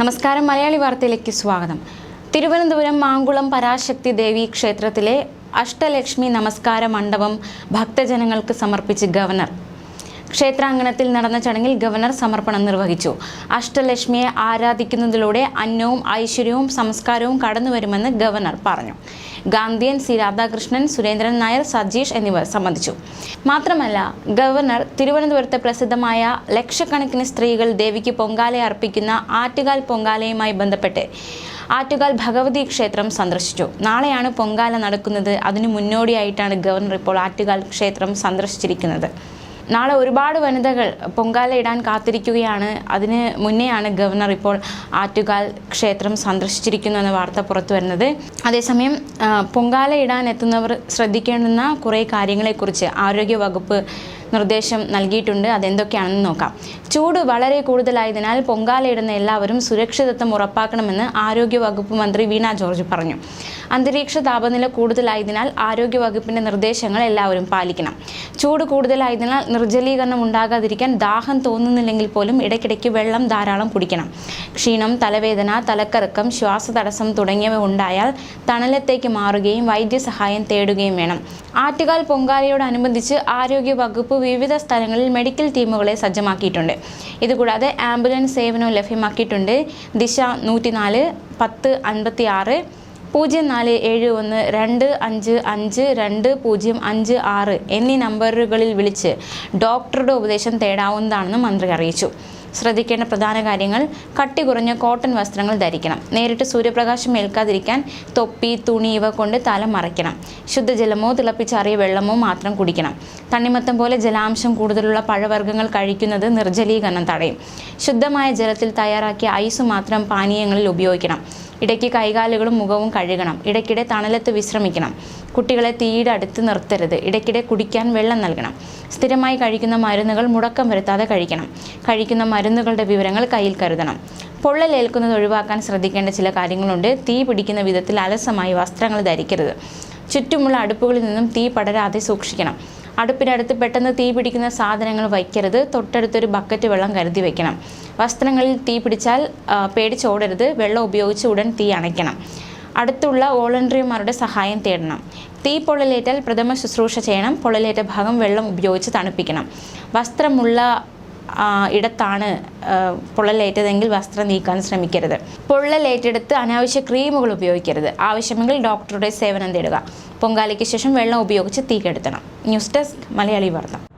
നമസ്കാരം. മലയാളി വാർത്തയിലേക്ക് സ്വാഗതം. തിരുവനന്തപുരം മാങ്കുളം പരാശക്തി ദേവി ക്ഷേത്രത്തിലെ അഷ്ടലക്ഷ്മി നമസ്കാര മണ്ഡപം ഭക്തജനങ്ങൾക്ക് സമർപ്പിച്ച് ഗവർണർ ക്ഷേത്രാങ്കണത്തിൽ നടന്ന ചടങ്ങിൽ ഗവർണർ സമർപ്പണം നിർവഹിച്ചു. അഷ്ടലക്ഷ്മിയെ ആരാധിക്കുന്നതിലൂടെ അന്നവും ഐശ്വര്യവും സംസ്കാരവും കടന്നുവരുമെന്ന് ഗവർണർ പറഞ്ഞു. ഗാന്ധിയൻ സി. രാധാകൃഷ്ണൻ സുരേന്ദ്രൻ നായർ സജീഷ് എന്നിവർ സംബന്ധിച്ചു. മാത്രമല്ല ഗവർണർ തിരുവനന്തപുരത്തെ പ്രസിദ്ധമായ ലക്ഷക്കണക്കിന് സ്ത്രീകൾ ദേവിക്ക് പൊങ്കാല അർപ്പിക്കുന്ന ആറ്റുകാൽ പൊങ്കാലയുമായി ബന്ധപ്പെട്ട് ആറ്റുകാൽ ഭഗവതി ക്ഷേത്രം സന്ദർശിച്ചു. നാളെയാണ് പൊങ്കാല നടക്കുന്നത്. അതിനു മുന്നോടിയായിട്ടാണ് ഗവർണർ ഇപ്പോൾ ആറ്റുകാൽ ക്ഷേത്രം സന്ദർശിച്ചിരിക്കുന്നത്. നാളെ ഒരുപാട് വനിതകൾ പൊങ്കാല ഇടാൻ കാത്തിരിക്കുകയാണ്. അതിന് മുന്നെയാണ് ഗവർണർ ഇപ്പോൾ ആറ്റുകാൽ ക്ഷേത്രം സന്ദർശിച്ചിരിക്കുന്നു എന്ന വാർത്ത പുറത്തു വരുന്നത്. അതേസമയം പൊങ്കാലയിടാൻ എത്തുന്നവർ ശ്രദ്ധിക്കേണ്ടുന്ന കുറേ കാര്യങ്ങളെക്കുറിച്ച് ആരോഗ്യ വകുപ്പ് നിർദ്ദേശം നൽകിയിട്ടുണ്ട്. അതെന്തൊക്കെയാണെന്ന് നോക്കാം. ചൂട് വളരെ കൂടുതലായതിനാൽ പൊങ്കാലയിടുന്ന എല്ലാവരും സുരക്ഷിതത്വം ഉറപ്പാക്കണമെന്ന് ആരോഗ്യ വകുപ്പ് മന്ത്രി വീണ ജോർജ് പറഞ്ഞു. അന്തരീക്ഷ താപനില കൂടുതലായതിനാൽ ആരോഗ്യ വകുപ്പിന്റെ നിർദ്ദേശങ്ങൾ എല്ലാവരും പാലിക്കണം. ചൂട് കൂടുതലായതിനാൽ നിർജലീകരണം ഉണ്ടാകാതിരിക്കാൻ ദാഹം തോന്നുന്നില്ലെങ്കിൽ പോലും ഇടയ്ക്കിടയ്ക്ക് വെള്ളം ധാരാളം കുടിക്കണം. ക്ഷീണം തലവേദന തലക്കറക്കം ശ്വാസതടസ്സം തുടങ്ങിയവ ഉണ്ടായാൽ തണലത്തേക്ക് മാറുകയും വൈദ്യസഹായം തേടുകയും വേണം. ആറ്റുകാൽ പൊങ്കാലയോടനുബന്ധിച്ച് ആരോഗ്യ വകുപ്പ് വിവിധ സ്ഥലങ്ങളിൽ മെഡിക്കൽ ടീമുകളെ സജ്ജമാക്കിയിട്ടുണ്ട്. ഇതുകൂടാതെ ആംബുലൻസ് സേവനവും ലഭ്യമാക്കിയിട്ടുണ്ട്. ദിശ നൂറ്റിനാല് പത്ത് അൻപത്തി ആറ് പൂജ്യം നാല് ഏഴ് ഒന്ന് രണ്ട് അഞ്ച് അഞ്ച് രണ്ട് പൂജ്യം അഞ്ച് ആറ് എന്നീ നമ്പറുകളിൽ വിളിച്ച് ഡോക്ടറുടെ ഉപദേശം തേടാവുന്നതാണെന്ന് മന്ത്രി അറിയിച്ചു. ശ്രദ്ധിക്കേണ്ട പ്രധാന കാര്യങ്ങൾ കട്ടി കുറഞ്ഞ കോട്ടൺ വസ്ത്രങ്ങൾ ധരിക്കണം. നേരിട്ട് സൂര്യപ്രകാശം ഏൽക്കാതിരിക്കാൻ തൊപ്പി തുണി ഇവ കൊണ്ട് തല മറയ്ക്കണം. ശുദ്ധജലമോ തിളപ്പിച്ചാറിയ വെള്ളമോ മാത്രം കുടിക്കണം. തണ്ണിമത്തം പോലെ ജലാംശം കൂടുതലുള്ള പഴവർഗങ്ങൾ കഴിക്കുന്നത് നിർജലീകരണം തടയും. ശുദ്ധമായ ജലത്തിൽ തയ്യാറാക്കിയ ഐസ് മാത്രം പാനീയങ്ങളിൽ ഉപയോഗിക്കണം. ഇടയ്ക്ക് കൈകാലുകളും മുഖവും കഴുകണം. ഇടയ്ക്കിടെ തണലത്ത് വിശ്രമിക്കണം. കുട്ടികളെ തീയുടെ അടുത്ത് നിർത്തരുത്. ഇടയ്ക്കിടെ കുടിക്കാൻ വെള്ളം നൽകണം. സ്ഥിരമായി കഴിക്കുന്ന മരുന്നുകൾ മുടക്കം വരുത്താതെ കഴിക്കണം. കഴിക്കുന്ന മരുന്നുകളുടെ വിവരങ്ങൾ കയ്യിൽ കരുതണം. പൊള്ളലേൽക്കുന്നത് ഒഴിവാക്കാൻ ശ്രദ്ധിക്കേണ്ട ചില കാര്യങ്ങളുണ്ട്. തീ പിടിക്കുന്ന വിധത്തിൽ അലസമായി വസ്ത്രങ്ങൾ ധരിക്കരുത്. ചുറ്റുമുള്ള അടുപ്പുകളിൽ നിന്നും തീ പടരാതെ സൂക്ഷിക്കണം. അടുപ്പിനടുത്ത് പെട്ടെന്ന് തീ പിടിക്കുന്ന സാധനങ്ങൾ വയ്ക്കരുത്. തൊട്ടടുത്തൊരു ബക്കറ്റ് വെള്ളം കരുതി വയ്ക്കണം വസ്ത്രങ്ങളിൽ തീ പിടിച്ചാൽ പേടിച്ചോടരുത്. വെള്ളം ഉപയോഗിച്ച് ഉടൻ തീ അണയ്ക്കണം. അടുത്തുള്ള വോളണ്ടറിമാരുടെ സഹായം തേടണം. തീ പൊള്ളലേറ്റാൽ പ്രഥമ ശുശ്രൂഷ ചെയ്യണം. പൊള്ളലേറ്റ ഭാഗം വെള്ളം ഉപയോഗിച്ച് തണുപ്പിക്കണം. വസ്ത്രമുള്ള ഇടത്താണ് പൊള്ളലേറ്റതെങ്കിൽ വസ്ത്രം നീക്കാൻ ശ്രമിക്കരുത്. പൊള്ളലേറ്റെടുത്ത് അനാവശ്യ ക്രീമുകൾ ഉപയോഗിക്കരുത്. ആവശ്യമെങ്കിൽ ഡോക്ടറുടെ സേവനം തേടുക. പൊങ്കാലയ്ക്ക് ശേഷം വെള്ളം ഉപയോഗിച്ച് തീ കെടുത്തണം. ന്യൂസ് ഡെസ്ക് മലയാളി വാർത്ത.